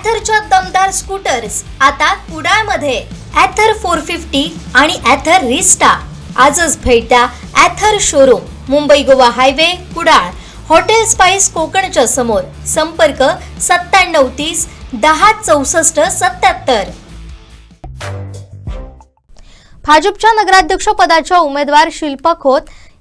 ॲथरच्या दमदार स्कूटर्स आता कुडाळमध्ये. ॲथर फोर फिफ्टी आणि ॲथर रिस्टा आजच भेट द्या Ather showroom Mumbai Goa highway Kudal. Hotel Spice कोकणच्या समोर. संपर्क सत्त्याण्णव तीस दहा चौसष्ट सत्याहत्तर भाजपच्या नगराध्यक्ष पदाच्या उमेदवार शिल्पा खोत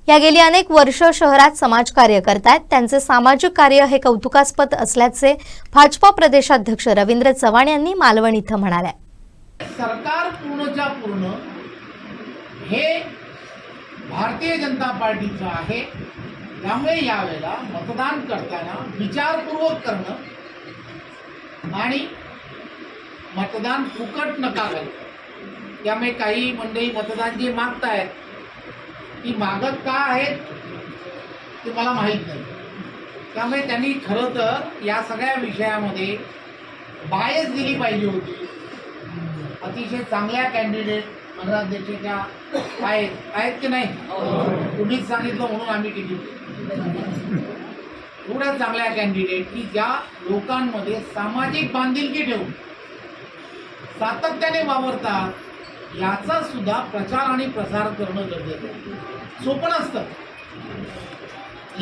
या गेली अनेक वर्ष शहरात समाजकार्य करतायत. त्यांचे सामाजिक कार्य हे कौतुकास्पद असल्याचे भाजपा प्रदेशाध्यक्ष रवींद्र चव्हाण यांनी मालवण इथं म्हणाले. सरकार पूर्णच्या पूर्ण हे भारतीय जनता पार्टीचं आहे. त्यामुळे यावेळेला मतदान करताना विचारपूर्वक करणं आणि मतदान फुकट नका घालणं त्यामुळे काही मंडळी मतदान जे मागतायत ती मागत का आहेत ते मला माहीत नाही. त्यामुळे त्यांनी खरं तर या सगळ्या विषयामध्ये बायस दिली पाहिजे होती. अतिशय चांगल्या कॅन्डिडेट नगराध्यक्षाच्या आहेत. आहेत की नाही? तुम्हीच सांगितलं म्हणून आम्ही तिकीट एवढ्या चांगल्या कॅन्डिडेट की ज्या लोकांमध्ये सामाजिक बांधिलकी ठेवून सातत्याने वावरतात याचा सुद्धा प्रचार आणि प्रसार करणं गरजेचं आहे. सोपं असतं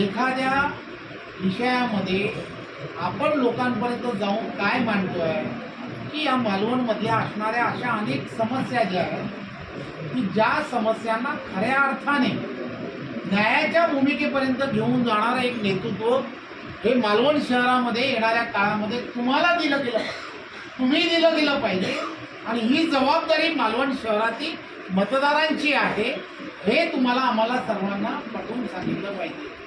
एखाद्या विषयामध्ये आपण लोकांपर्यंत जाऊन काय मांडतोय की या मालवणमधल्या असणाऱ्या अशा अनेक समस्या ज्या आहेत की ज्या समस्यांना खऱ्या अर्थाने न्यायाच्या भूमिकेपर्यंत घेऊन जाणारं एक नेतृत्व हे मालवण शहरामध्ये येणाऱ्या काळामध्ये तुम्हाला दिलं गेलं. तुम्ही दिलं गेलं पाहिजे. आणि ही जबाबदारी मालवण शहरातील मतदारांची आहे. हे तुम्हाला आम्हाला सर्वांना पटवून सांगितलं पाहिजे.